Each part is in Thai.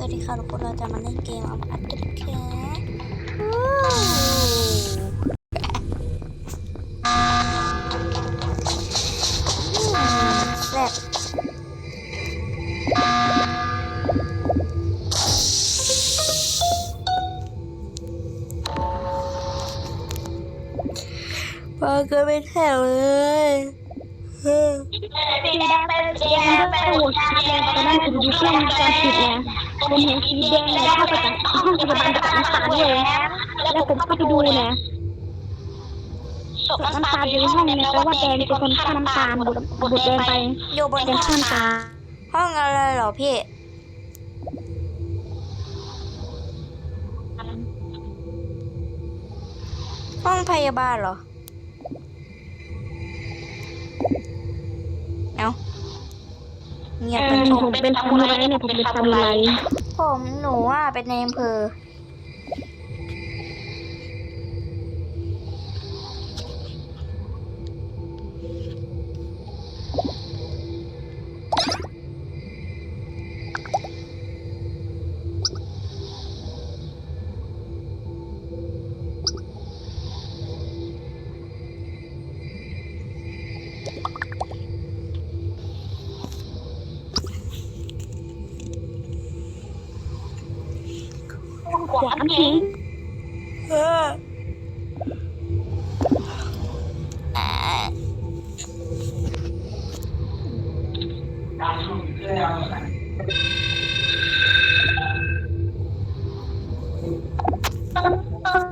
สวัสดีค่ะทุกคนเราจะมาเล่นเกมเอาอัดกันแค่แซ่บพอก็เป็นแถวเลยเออสีแดงเป็นสีแดงเป็นหัวสีแดงตอนนั้นผมดูเครื่องวงจรปิดไง ผมเห็นสีแดงเลยเข้าไปจากห้องพยาบาลจากน้ำตาลเลย แล้วผมก็ไปดูนะศพน้ำตาลอยู่ในห้องเนี่ยแปลว่าแดงเป็นคนฆ่าน้ำตาลบดบดแดงไปอยู่บนแดงห้องฆ่าน้ำตาลห้องอะไรเหรอพี่ห้องพยาบาลเหรอ เงียบเอเป็นอชผมเป็นซามูไรเนี่ยผมเป็นซามูไร ผมหนูอะเป็นในอำเภอ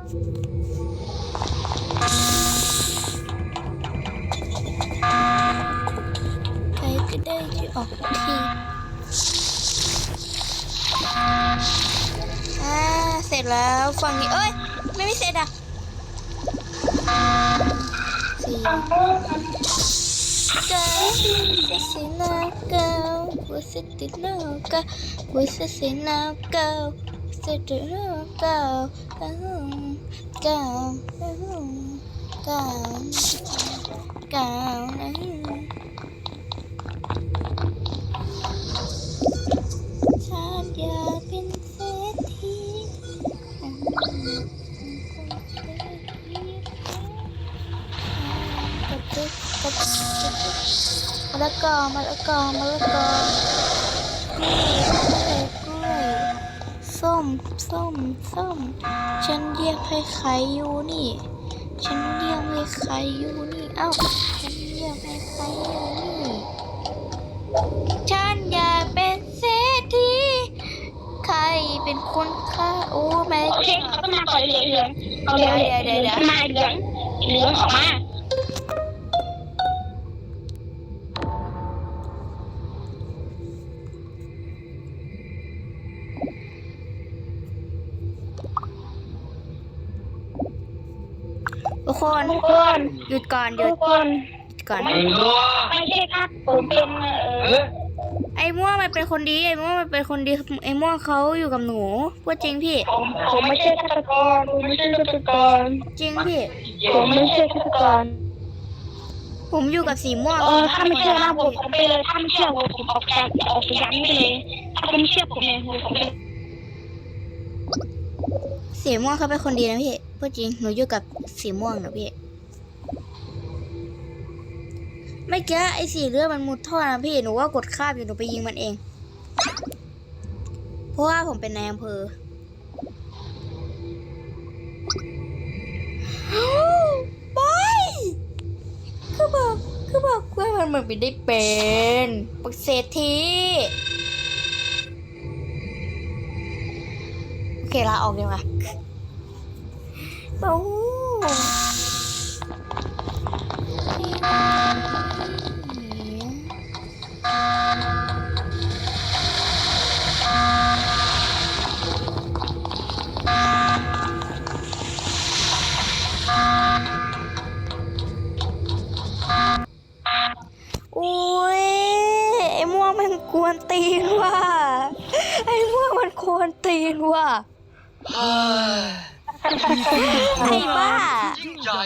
ใครก็ได้ที่ออกทีเสร็จแล้วฝั่งนี้เอ้ย ไม่มีเสร็จอะสี่เก้สิสินาก้าวุสิตินาเก้าวุสิสินาก้าสิตินาเก้า กเป็นเศรษฐีกระตุกกระตุกกระตุกมะละกอมะละกอมะละกอ ส้มส้มส้ม ฉันเรียกให้ใครอยู่นี่ ฉันเรียกให้ใครอยู่นี่ เอ้า ฉันเรียกให้ใครอยู่นี่ ฉันอยากเป็นเศรษฐี ใครเป็นคนฆ่าโอ้แม่โอเคเขาต้องมาก่อนเหลืองเหลืองเอาเหลืองเหลืองเหลืองมาเหลืองเหลืองออกมา กคนทุกคนหยุดก่อนหยุทุดกคนหยุดก่อน ไม่ใช่ครับผมเป็นเออไอ้ม่วงมันเป็นคนดีไอ้ม่วงมันเป็นคนดีไอ้ม่วงเขาอยู่กับหนูพูดจริงพี่ ผมผมไม่ใช่ฆาตกรผมไม่ใช่ฆาตกรจริงพี่ ผมไม่ใช่ฆาตกรผมอยู่กับสีม่วงเออถ้าไม่เชื่อนะผมผมไปเลยถ้าไม่เชื่อผมผมออกจากออกจากนี้ไปเลยถ้าคุณไม่เชื่อผมเนี่ยผมไปสีม่วงเขาเป็นคนดีนะพี่ พูดจริงหนูอยู่กับสีม่วงนะพี่ไม่แก้ไอ้สีเลือดมันมุดท่อนะพี่หนูว่ากดคาบอยู่หนูไปยิงมันเอง เพราะว่าผมเป็นนายอำเภอไปคือบอกคือบอกว่ามันมันไม่ได้เป็นปักเศรษฐีโอเคลาออกดีกว่า โอ้โหอุ้ยไอ้ม่วงมันกวนตีนว่ะไอ้ม่วงมันกวนตีนว่ะ ไอ้บ้า ยิ่งใหญ่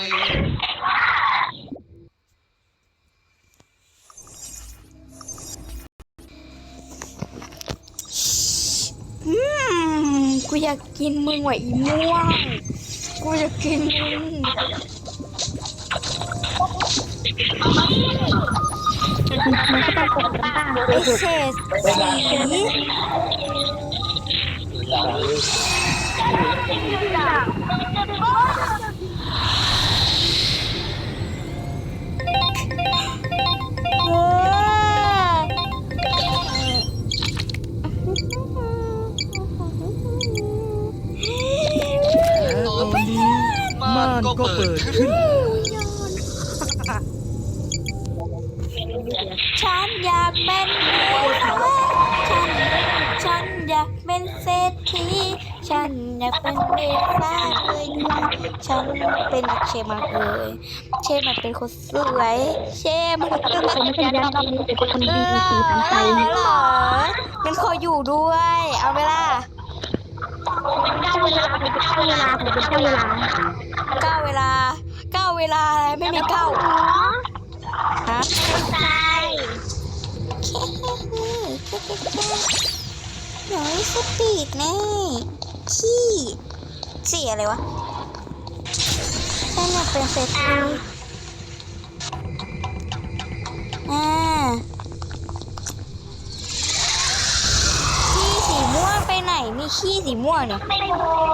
อืกูอยากกินมึงว่ะอีม่วง กูอยากกินมึงมันก็ต้องกดกันบ้างไอเศษสี ม่านก็เปิดขึ้น เป็นเด็กฟ้าเลยด้วยฉันเป็นเชมาเลยเชมันเป็นคนสวยเชมันผมไม่ใช่ยันดีแต่เป็นคนดีสีสันใจเหรองั้นขอยอยู่ด้วย เอาไหมล่ะเจ้าเวลาเป็นเจ้าเวลาผมเป็นเจ้าเวลาเก้าเวลาเก้าเวลาอะไรไม่มีเก้าฮะใช่เดี๋ยวสปีดแน่ ขี้เสียอะไรวะฉันอยากเป็นเศรษฐีอ่าขี้สีม่วงไปไหน มีขี้สีม่วงเนี่ยไม่โด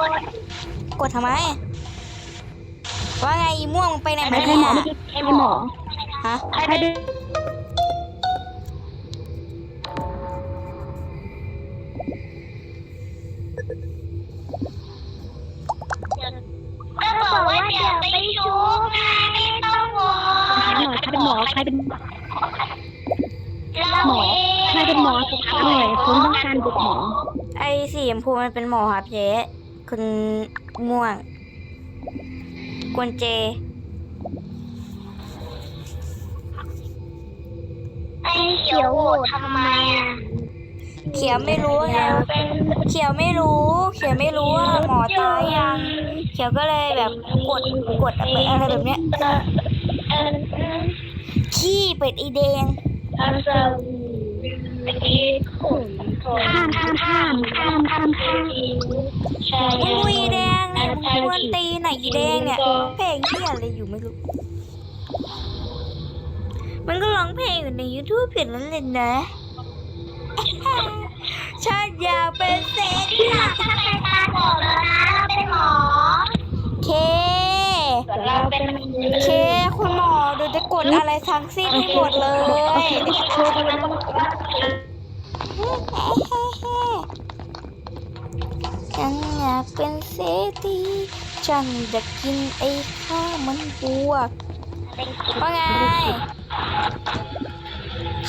นกดทำไม ว่าไงอีม่วงมึงไปไหนใครมาหมอเนี่ยใครหมอฮะใครดูก็ ใครหมอใครเป็นหมอใครเป็นเราหมอเองใครเป็นหมอสุดท้ายหน่อยผมต้องการเป็นหมอไอ้สีชมพูมันเป็นหมอครับเจ๊คุณม่วงกวนเจ ไอ้เขียวโหวตทำไมอะเขียวไม่รู้ไงเขียวไม่รู้ เขียวไม่รู้ว่าหมอตายยัง เขียวก็เลยแบบกดกดอะไรอะไรแบบเนี้ย เออเออเออ ขี้เป็ดอีแดงเออเออเมื่อกี้ผมข้ามข้ามข้ามข้ามข้ามข้ามใช่มึงอีแดงเนี่ยมึงกวนตีไหนอีแดงเนี่ยเพลงที่อะไรอยู่ไม่รู้ มันก็ร้องเพลงอยู่ใน YouTube เพียงนั้นเลยนะฉันอยากเป็นเศรษฐีถ้าใครตาบอกแล้วนะเราเป็นหมอเคส่วน เราเป็นเค คุณหมอดี๋ยวจะกดอะไรทั้งสิ้นให้หมดเลยฉันอยากเป็นเศรษฐีฉันจะกินไอ้ข้าวมันบวกว่าไง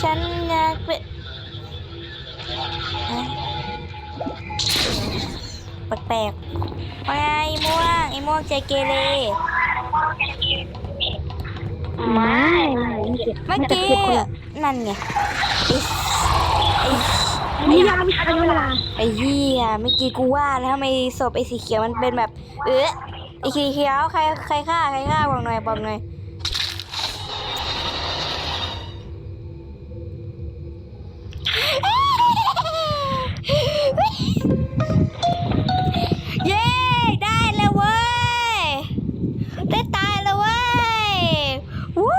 ฉันอยากเป็นแปลกๆว่าไงไอ้ม่วงไอ้ม่วงใจเกเร ไม่ไม่เจ็บเมื่อกี้นั่นไงไอ้ไอ้ไม่ยอมใช้เวลาไอ้เหี้ยเมื่อกี้กูว่าแล้วทำไมศพไอ้สีเขียวมันเป็นแบบ เออไอ้สีเขียวใครใครฆ่าใครฆ่าบอกหน่อยบอกหน่อยเย้ได้แล้วเว้ยได้ตายแล้วเว้ยวู้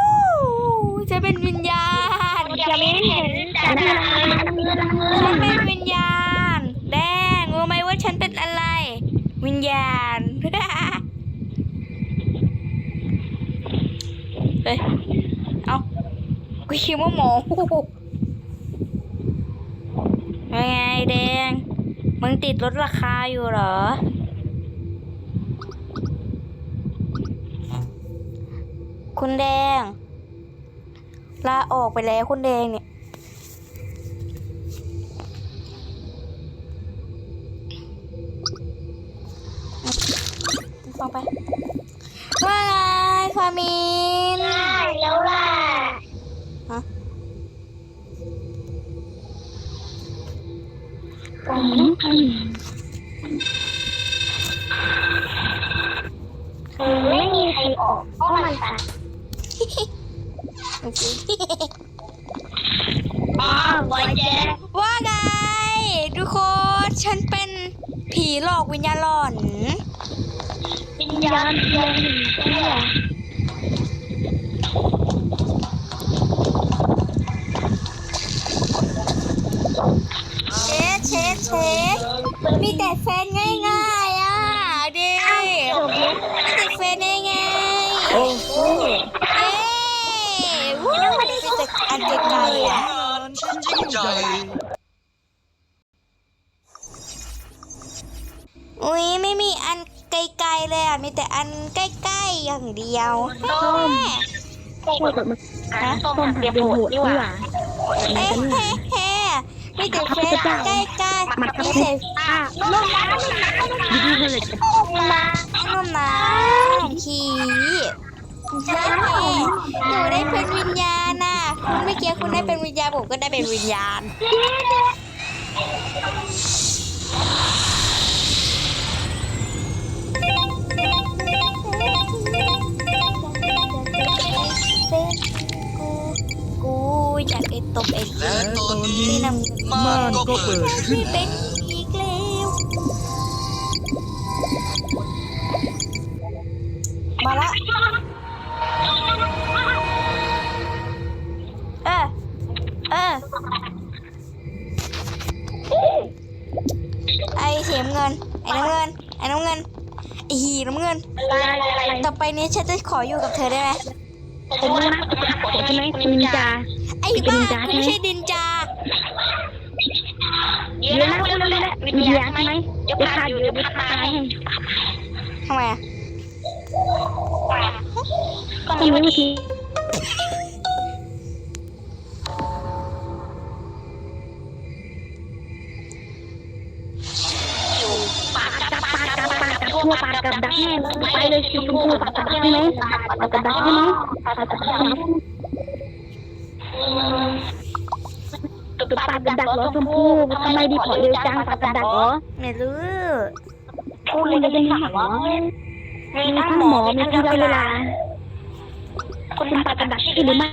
จะเป็นวิญญาณ ยังไม่เห็นแต่ละ ฉันเป็นวิญญาณ แดงรู้ไหมว่าฉันเป็นอะไร วิญญาณ เฮ้ย เอา กูคิดว่าหมอยังไงแดง มึงติดลดราคาอยู่เหรอ คุณแดง ลาออกไปแล้วคุณแดงเนี่ยฟังไปว่าไงฟามิ คือไม่มีใครออกเพราะมันตัดโอเคอ้าวบอยแจ๊ว่าไงทุกคนฉันเป็นผีหลอกวิญญาณหลอนวิญญาณแรงหนึ่งเนี่ย เชฟเชฟเชฟมีแต่แฟนง่ายๆอะดิมีแต่แฟนง่ายๆโอ้โหเอ้วู้มีแต่อันไกลๆอะยิ่งใหญ่อุ้ยไม่มีอันไกลๆเลยอะมีแต่อันใกล้ๆอย่างเดียวพูดแบบมันส้มเตรียมโหดดีกว่าเฮ้เฮ้เฮ้ มีแต่เฟสใกล้ๆมีแต่อะลงน้ำดีๆเลยนุ่มน้ำขี่ใช่หนูได้เป็นวิญญาณน่ะเมื่อกี้คุณได้เป็นวิญญาณผมก็ได้เป็นวิญญาณ กูอยากไอ้ตบไอ้และตอนนี้ ที่นำม่านก็เปิดขึ้น ไม่เป็นอีกแล้วมาละเออเออไอ้เสียเงิน ไอ้น้ำเงิน ไอ้น้ำเงินไอ้หีน้ำเงิน ต่อไปนี้ฉันจะขออยู่กับเธอได้ไหม ผมรู้นะผมใช่ไหมคุณนินจาไอ้เป็นบ้านินจากูใช่ไหมไม่ใช่ดินจาเดี๋ยวนะคุณรู้แล้ววิญญาณใช่ไหมเดี๋ยวพาอยู่เดี๋ยวพาให้ทำไมอะก็มีวิธีปากกับปากกับปากกับทั่วปากกับดักแน่ไปเลยชมพูปากกับดักใช่ไหมปากกับดักใช่ไหมปากกับดักใช่ไหม ปากกับดักเหรอชมพู่ทำไมดีพอเร็วจังปากกับดักเหรอไม่รู้พูดเลยจะได้หามีทั้งหมอมีทั้งเวลาคุณปากกับดักใช่หรือไม่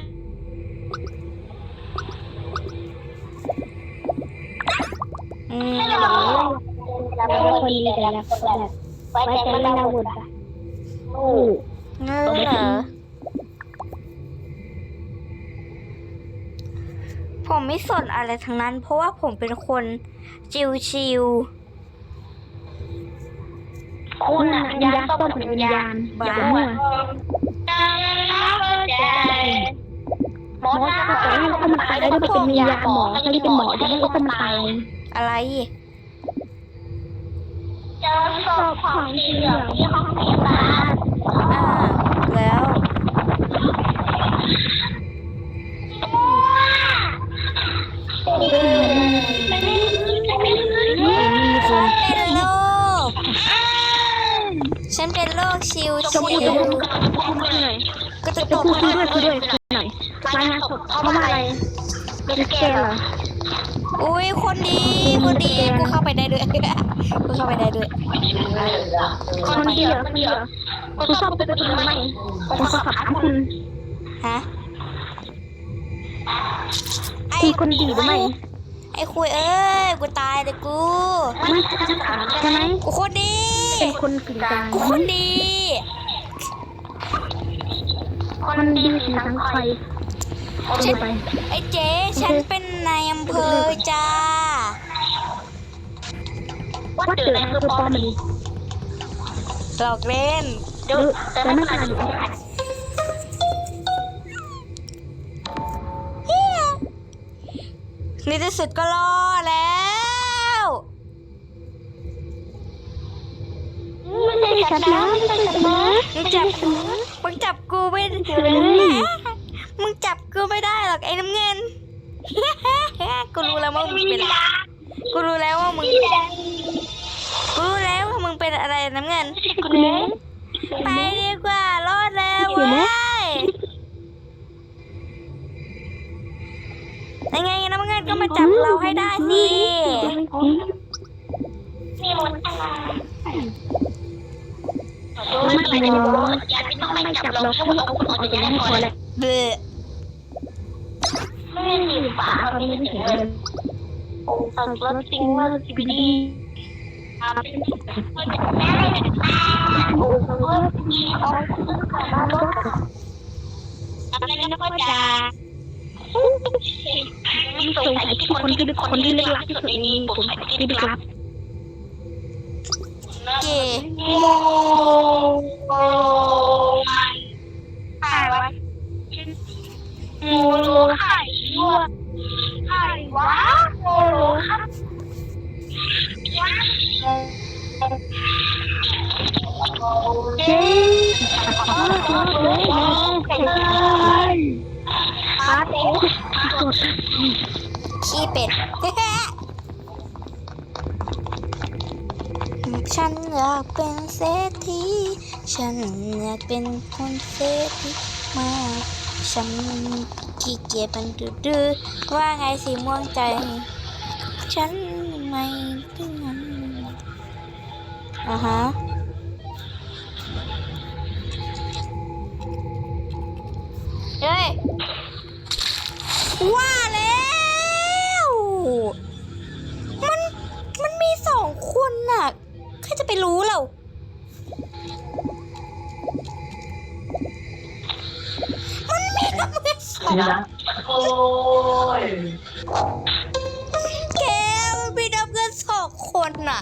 อืมเราเป็นคนดีแต่ละคนแบบไว้ใจไม่น่าวุ่นอะโอ้เงอเหรอ ผมไม่สนอะไรทั้งนั้น เพราะว่าผมเป็นคนชิวชิวคุณน่ะวิญญาณต้นเป็นวิญญาณอย่ามั่วหมอจะก็ปล่อยให้เขามันตายได้ไม่เป็นวิญญาณหมอเขาเรียกเป็นหมอจะให้เขามันตายๆอะไรสอบของจริงเหรอที่ห้องพยาบาลอ่าแล้ว เป็นโรคฉันเป็นโรคชิวชมชิพูวหน่อยก็จะตจะกพูดด้วยพูดด้วยหน่อยรายงานสดเพราะว่าอะไรเป็นแกเหรออุ้ยคนดีคนดีกูเข้าไปได้ด้วยกูเข้าไปได้ด้วยคนดีเหรอคนดีเหรอคุณชอบเป็นคนไหมผมขอสอบถามคุณฮะ ไอ้คุณคนดีหรือไม่ไอ้คุยเอ้ยกูตายเลยกูไม่ใช่ใช่ไหมกูคนดี เป็นคนกึ่งกลางกูคนดี คนดีสีสังคอยดูไปไอ้เจ๊ฉันเป็นนายอำเภอจ้าว่าเจอในคือปอมันดีหลอกเล่นเดี๋ยวแต่ไม่ขนาด ในที่สุดก็รอดแล้วไม่ใช่สัตว์น้ำไม่ใช่สัตว์น้มึงจับมึงจับกูไม่มึงจับกูไม่ได้หรอกไอ้น้ำเงินกูรู้แล้วว่ามึงเป็นอะไรกูรู้แล้วว่ามึงกูรู้แล้วว่ามึงเป็นอะไรน้ำเงิน มาจับเราให้ได้สิไม่ไม่ไม่ต้องไม่จับเราเพราะว่าเอาคนออกจากให้พอแล้วเบื่อไม่มีฝาเขาไม่ถึงเลยตกรถจริงว่าสิบดีโอ้โหมีเอามารถอะไรนะพ่อ จ๋าสงสัยที่คนที่คนที่เลือกลับที่สุดในนี้ผมที่เลือกลับเก๋โอ้โอ้ไข่วะโมโลไข่วะไข่วะโมโลไข่เจ๊าเต้สดขี้เป็ด ฉันอยากเป็นเศรษฐี ฉันอยากเป็นคนเศรษฐีมากฉันขี้เกียจมันดื้อว่าไงสีม่วงใจ ฉันไม่ถึงนั้นอ่าฮะเฮ้ย ว่าแล้ว มันมันมีสองคนน่ะใครจะไปรู้เรามันมีน้ำเงินสองโอ้ยแกมันมีน้ำเงินสองคนน่ะ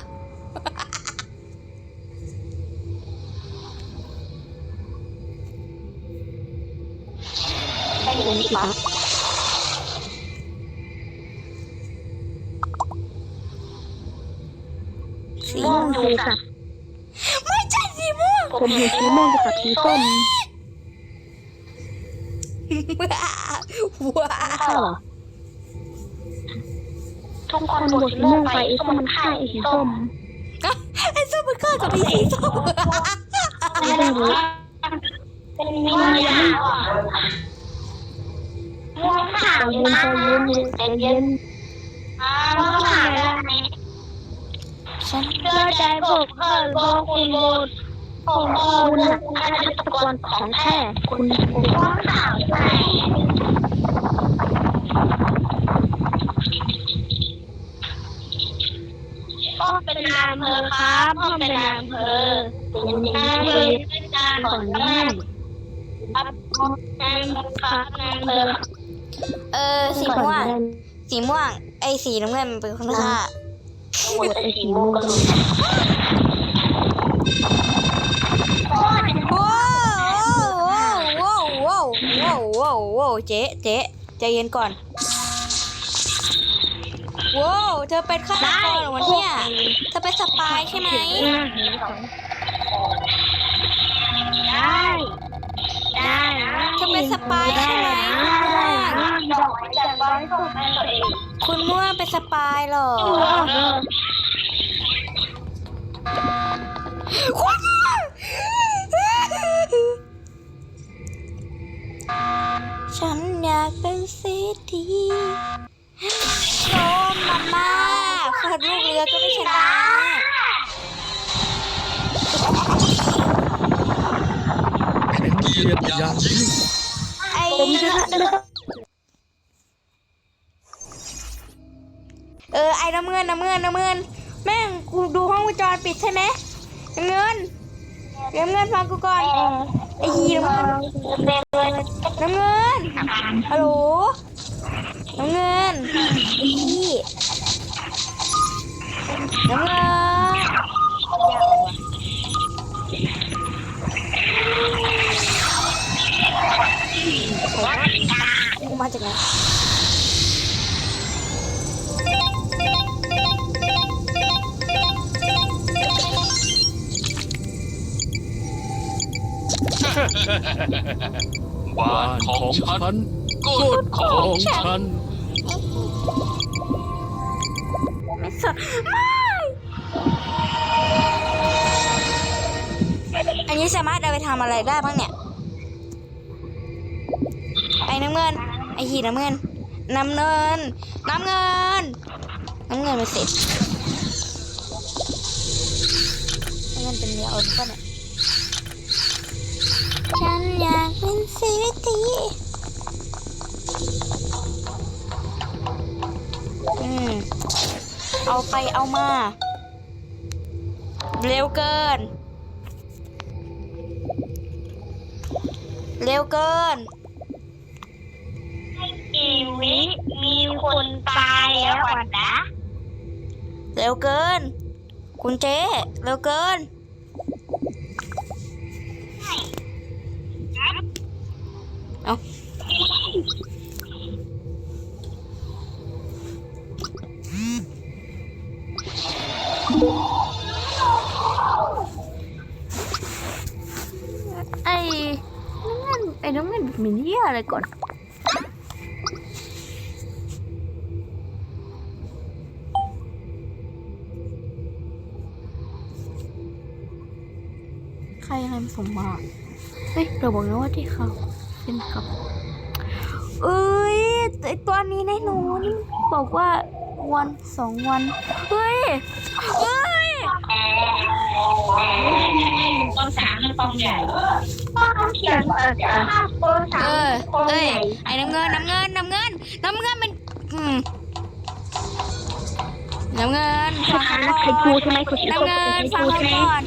สี ม่วม่วงงถูกค่ะ ไม่ใช่สีม่วงผมเห็นสีม่วงกับสีส้มว้าใช่เหรอทุกคนบวกสีม่วงไปไอ้ส้มมันฆ่าไอ้สีส้มไอ้ส้มมันฆ่ากับไอ้สีส้มไม่ได้รู้เป็นม่วงขาวอะม่วงขาวเย็นใจเย็นใจเย็นอ่าม่วงขาวแล้วนี่ ฉันเชื่อใจผมเกิดพวกคุณโบดผมคุณนะน่ะฆาตกรของแท้คุณม่วงขาวไหนพ่อเป็นนายอำเภอครับพ่อเป็นนายอำเภอเป็นอย่ายอำเภอเป็นการก่ก่ออนนแม่แม่ครับนายอำเภอครับนายอำเภอเออสีม่วงสีม่วง ไอ้สีน้ำเงินมันเป็นคนฆ่า หมดไอ้สีม่วงก็รู้ว้าวว้าวว้าวว้าวว้าวว้าวเจ๊เจ๊ใจเย็นก่อนว้าวเธอเป็นฆาตกรเหรอวะเนี่ยเธอเป็นสปายใช่ไหมได้ ได้เธอเป็นสปายใช่ไหม ดอกไม้จากบ้านส่งให้ตัวเอง คุณม่วงเป็นสปายเหรอคุณม่วงฉันอยากเป็นเศรษฐีโชมมาม่าขัดลูกเรือก็ไม่ชนะเป็นเกียรติอย่างยิ่งไอ้ผมชนะเลย เออไอ้น้ำเงินน้ำเงินน้ำเงิน แม่งกูดูห้องวงจรปิดใช่ไหมน้ำเงินน้ำเงินฟังกูก่อนไอ้ยีน้ำเงินน้ำเงินฮัลโหลน้ำเงินยีน้ำเงินมาจากไหน บ้านของฉันกฎของฉันสดไม่อันนี้สามารถเอาไปทำอะไรได้บ้างเนี่ย ไอ้น้ำเงิน ไอ้หีน้ำเงิน น้ำเงิน น้ำเงิน น้ำเงินไปเสร็จน้ำเงินเป็นเนื้ออ่อนป่ะเนี่ย ฉันอยากเป็นเศรษฐีอืม เอาไปเอามา เร็วเกิน เร็วเกินกี่วิมีคนตายแล้วก่อนนะ เร็วเกิน คุณเจ๊เร็วเกิน ไอ้น้ำเงินมีเหี้ยอะไรก่อน ใครใครมาส่งมาเฮ้ยเราบอกนะว่าที่เขาเป็นกับเอ้ยไอตัวนี้แน่นอนบอกว่าวันสองวัน เฮ้ย เอนสามตอนใหญ่เขียนเปิดตอนสาเอมอเอ้ยไอ้น้ำเงินน้ำเงินน้ำเงินน้ำเงินมันอืมน้ำเงินฟังอ่าก่อนใครดูใช่ไหมคนที่น้ำเงินฟังกูก่อน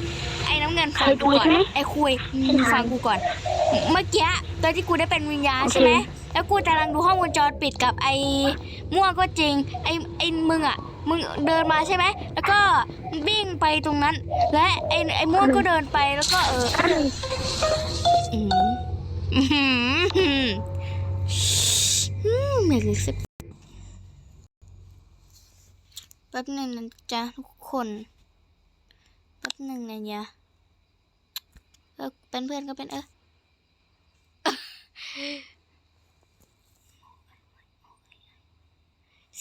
ไอ้น้ำเงินฟังกูก่อนเคยดูใช่ไหมไอ้คุยมึงฟังกูก่อน เมื่อกี้ตอนที่กูได้เป็นวิญญาณใช่ไหมแล้วกูกำลังดูห้องวงจรปิดกับไอ้ม่วงก็จริง ไอ้ไอ้มึงอะ มึงเดินมาใช่ไหม แล้วก็วิ่งไปตรงนั้น และไอ้ไอ้ม่วงก็เดินไปแล้วก็เอออืมอืมอืมอืมไม่รู้สึกแป๊บหนึ่งนะจ๊ะทุกคนแป๊บหนึ่งนะยะเออเป็นเพื่อนก็เป็นเออ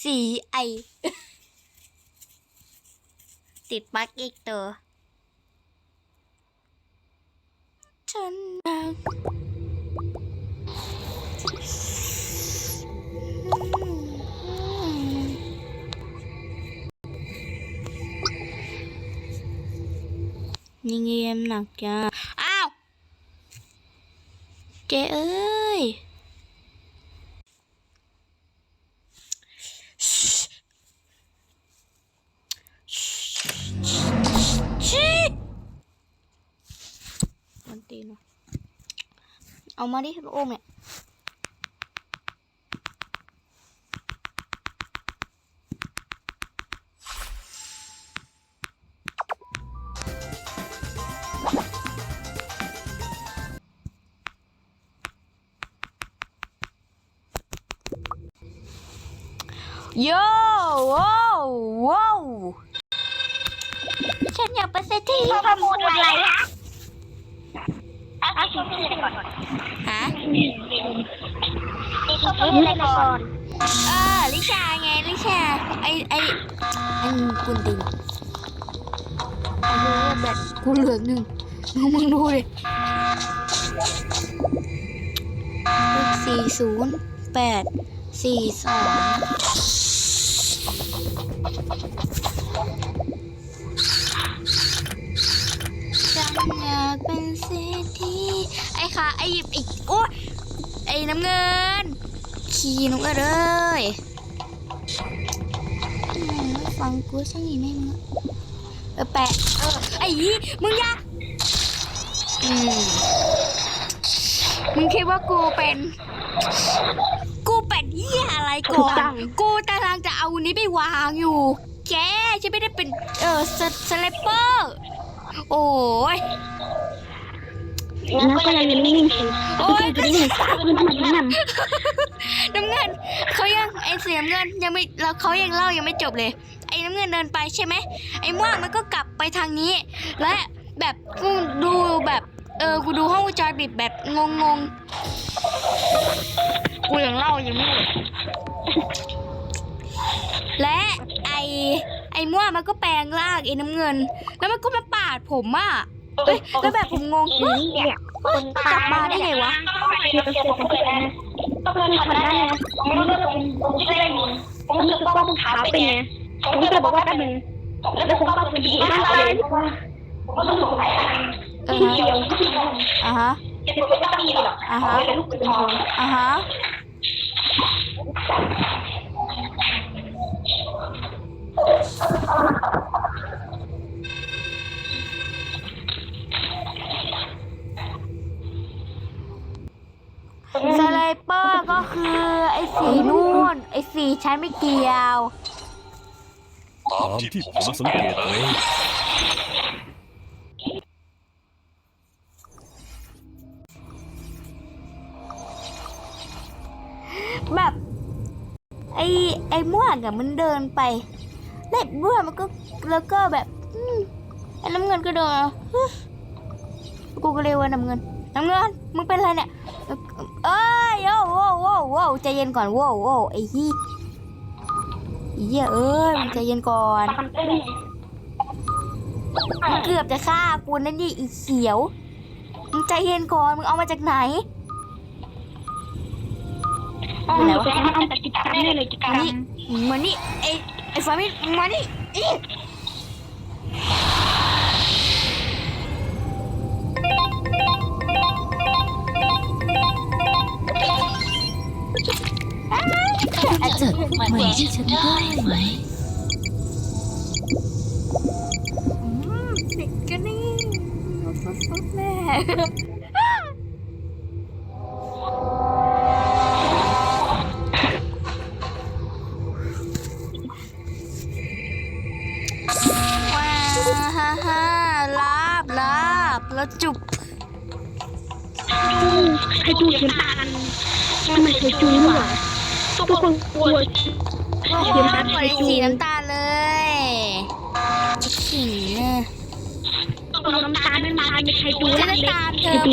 สีไอ ติดปลั๊กอีกตัวฉันรักยิงเยี่ยมหนักจ้า อ้าว เจ๊เอ้ย ชิมันตีนวะ เอามาดิลูกโอมเนี่ยโย่ว้าวว้าวฉันอยากไปเซตที่ที่เขาพูดอะไรนะ เอาชื่ออะไรก่อนฮะนี่เขาพูดอะไรก่อนเออลิชาไงลิชาไอไอไอกุนตินไอ้เหี้ยแบบกูเหลือหนึ่งมึงมึงดูดิเลขสี่ศูนย์แปดสี่สอง ค่ะไอ้ไอ้โอ้ยไอ้น้ำเงิน ขี่น้องเอ้ยเลยอืมไม่ฟังกูใช่ไหมมึงอะเออแปะเออไอ้ยี่มึงอยาอืมมึงคิดว่ากูเป็น กูเป็นเหี้ยอะไรก่อนกูกำลังจะเอานี้ไปวางอยู่แกฉันไม่ได้เป็นเออสสไลเปอร์ โอ้ย แล้วก็ยังนิ่งๆสิโอ๊ยจะได้เห็นสาพื้นที่นั่นน้ำเงินเขายังไอเสียน้ำเงินยังไม่แล้วเขายังเล่ายังไม่จบเลย ไอ้น้ำเงินเดินไปใช่ไหมไอ้ม่วงมันก็กลับไปทางนี้ และแบบกูดูแบบเออกูดูห้องวงจรปิดแบบงงงๆกูยังเล่ายังไม่หมดและไอไอ้ม่วงมันก็แปลงร่างไอ้น้ำเงิน แล้วมันก็มาปาดผมอะ เอ้ยแล้วแบบผมงงเฮ้ยเนี่ยเฮ้ยมันกลับมาได้ไงวะมีเปอร์เซ็นต์ของเพื่อนนะก็เพื่อนทำได้นะผมรู้สึกผมที่ได้ยินผมผมรู้รู้สึสึกกว่าว่ามึมึงงขาขาเป็เป็นนไงไงผมก็เลยบอกว่าแป๊บนึงแล้วผมก็เป็นดีมากเลยผมก็สงสัยเออที่ฮะเดียวที่ทองอ่าฮะจะเป็นก็มีหรอกอ่าฮะเป็นลูกเป็นทองอ่าฮะ สไลเปอร์ก็คือไอ้สีนู่น ไอ้สีใช้ไม่เกี่ยว ตามที่ผมสังเกตเลยแบบไอ้ไอ้ม่วงอะมันเดินไปแล้วบ้วมันก็แล้วก็แบบไอ้น้ำเงินก็เดินกูก็เลยว่าน้ำเงิน น้ำเงิน มึงเป็นอะไรเนี่ย เอ้ยโอ้โว้โว้โว้ใจเย็นก่อนโว้โว้ไอ้ฮี่ไอ้เหี้ยเอ้ยมึงใจเย็นก่อนทำได้ไงมึงเกือบจะฆ่ากูนั่นนี่อีเขียว มึงใจเย็นก่อน มึงเอามาจากไหนอ๋อแต่มันเอาแต่กิจกรรมนี่เลยกิจกรรมนี่มานี่ไอ้ไอ้ฟามิมานี่อี จจะเหมือนที่ฉันได้ไหม ติดกันนี่สุดๆแม่ว้าฮ่าฮ่าลาบลาบแล้วจุบใครจูเข็มตาลมันไมใช่จูนี่หว่า ทุกคนกลัวโอ้โหปล่อยสีน้ำตาลเลยสีเนี่ยน้ำตาลไม่มาไม่ใช่จูจะเล็กตามเธอไป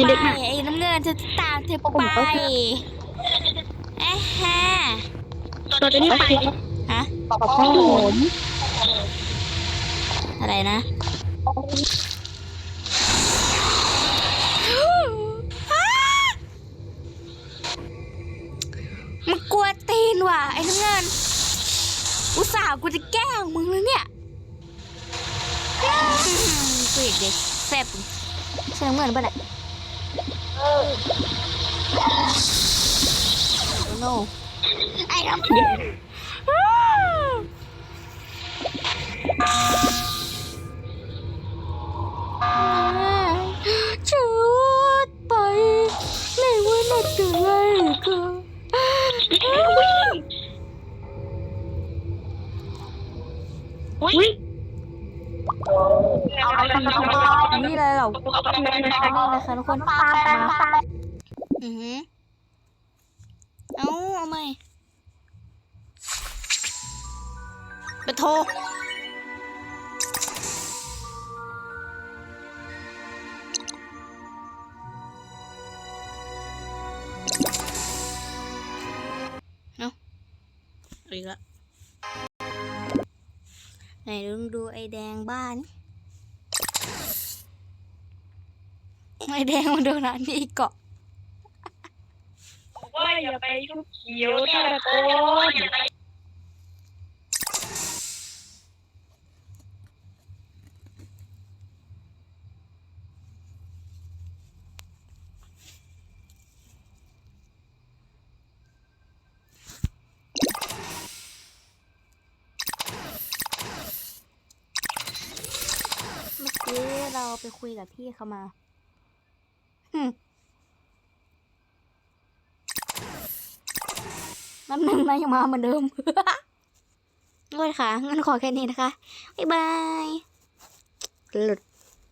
ไอ้น้ำเงินฉันจะตามเธอไปเอ๊ะฮะตัวนี้ไปฮะโอ้โหอะไรนะ กูจะแกล้งมึงแล้วเนี่ยอืมกูอีกเด็กแซ่บใช่น้ำเงินป่ะเนี่ยโอ้โนไอ้น้ำ อุ้ยนี่เลยเหรานี่นะคะทุกคนมาอือหือเอาเอาใหม่ไปโทรเอาเอาอีกแล้ว ไหนลองดูไอ้แดงบ้านไอ้แดงมันโดนอันนี้เกาะว่าอย่าไปยุ่งเขียวตะโกน ไปคุยกับพี่เขามาฮึน้ำหนึ่งนะยังมาเหมือนเดิมด้วยค่ะงั้นขอแค่นี้นะคะ บ๊ายบายหลุด